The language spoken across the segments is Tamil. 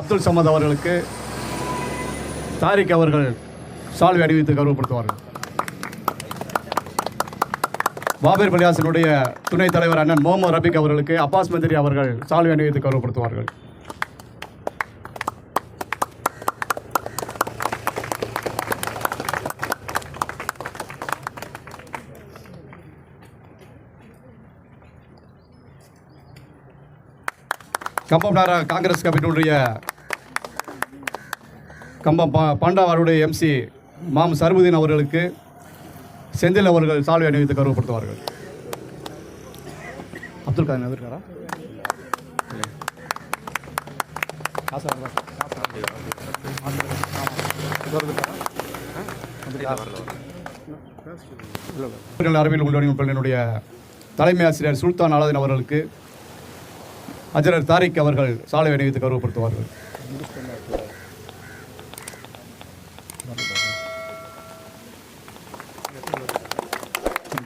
அப்துல் சமத் அவர்களுக்கு தாரிக் அவர்கள் சால்வை அறிவித்து கௌரவப்படுத்துவார்கள். பாபர் பலியாசனுடைய துணைத் தலைவர் அண்ணன் முகமது ரபிக் அவர்களுக்கு அப்பாஸ் மந்திரி அவர்கள் சால்வை அணிவித்து கௌரவப்படுத்துவார்கள். கம்பம் நாரா காங்கிரஸ் கமிட்டியுடைய கம்பம் பா பாண்டாவாருடைய எம்சி மாம் சருமுதீன் அவர்களுக்கு செந்தில் அவர்கள் சால்வை அணிவித்து கௌரவப்படுத்துவார்கள். அப்துல் கலாம் எதிர்க்காரா அறிவியல் உள்ளடங்கும் தலைமை ஆசிரியர் சுல்தான் அலாதீன் அவர்களுக்கு அஜரர் தாரிக் அவர்கள் சாலை அணிவித்து கௌரவப்படுத்துவார்கள்.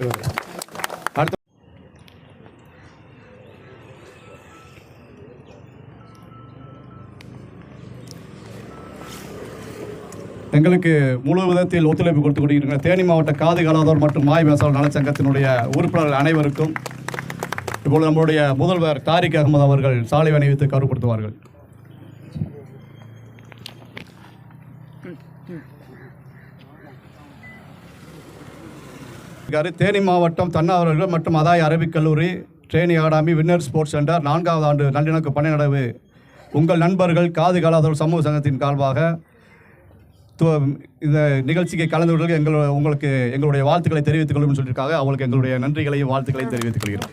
அடுத்த எங்களுக்கு முழு விதத்தில் ஒத்துழைப்பு கொடுத்து கொண்டிருக்கிற தேனி மாவட்ட காது கலாதோர் மற்றும் மாய் பேசாளர் நலச்சங்கத்தினுடைய உறுப்பினர்கள் அனைவருக்கும் இப்பொழுது நம்முடைய முதல்வர் தாரிக் அகமது அவர்கள் சாலை அணிவித்து கருப்படுத்துவார்கள் இருக்கார் தேனி மாவட்டம் தன்னார்வலர்கள் மற்றும் அதாய் அரபிக் கல்லூரி trainee academy winner sports centre நான்காவது ஆண்டு நல்லிணக்க பணிநடவு. உங்கள் நண்பர்கள் காது காலாதோர் சமூக சங்கத்தின் கால்வாக இந்த நிகழ்ச்சிக்கு கலந்து கொள்வதற்கு எங்கள் உங்களுக்கு எங்களுடைய வாழ்த்துக்களை தெரிவித்துக் கொள்ளும் சொல்லியிருக்காங்க. அவங்களுக்கு எங்களுடைய நன்றிகளையும் வாழ்த்துக்களையும் தெரிவித்துக் கொள்கிறோம்.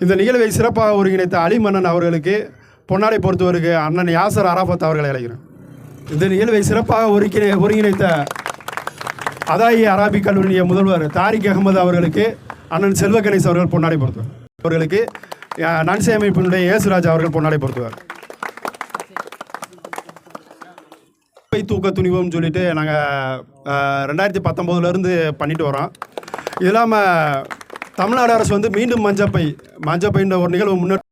இந்த நிகழ்வை சிறப்பாக ஒருங்கிணைத்த அலி மன்னன் அவர்களுக்கு பொன்னாடை பொறுத்தவருக்கு அண்ணன் யாசர் அராஃபத் அவர்களை அழைக்கிறேன். இந்த நிகழ்வை சிறப்பாக ஒருங்கிணை ஒருங்கிணைத்த அதாயி அராபி கல்லூரிய முதல்வர் தாரிக் அகமது அவர்களுக்கு அண்ணன் செல்வ கணேஷ் அவர்கள் பொன்னாடை பொறுத்துவார். அவர்களுக்கு அஹ், நன்சை அமைப்பினுடைய இயேசுராஜ் அவர்கள் பொன்னாடை பொறுத்துவார். தூக்க துணிவுன்னு சொல்லிட்டு நாங்கள் ரெண்டாயிரத்தி பத்தொம்போதுலேருந்து பண்ணிட்டு வரோம். இது இல்லாமல் தமிழ்நாடு அரசு வந்து மீண்டும் மஞ்சப்பை மஞ்சப்பைன்ற ஒரு நிகழ்வு முன்னெடுத்து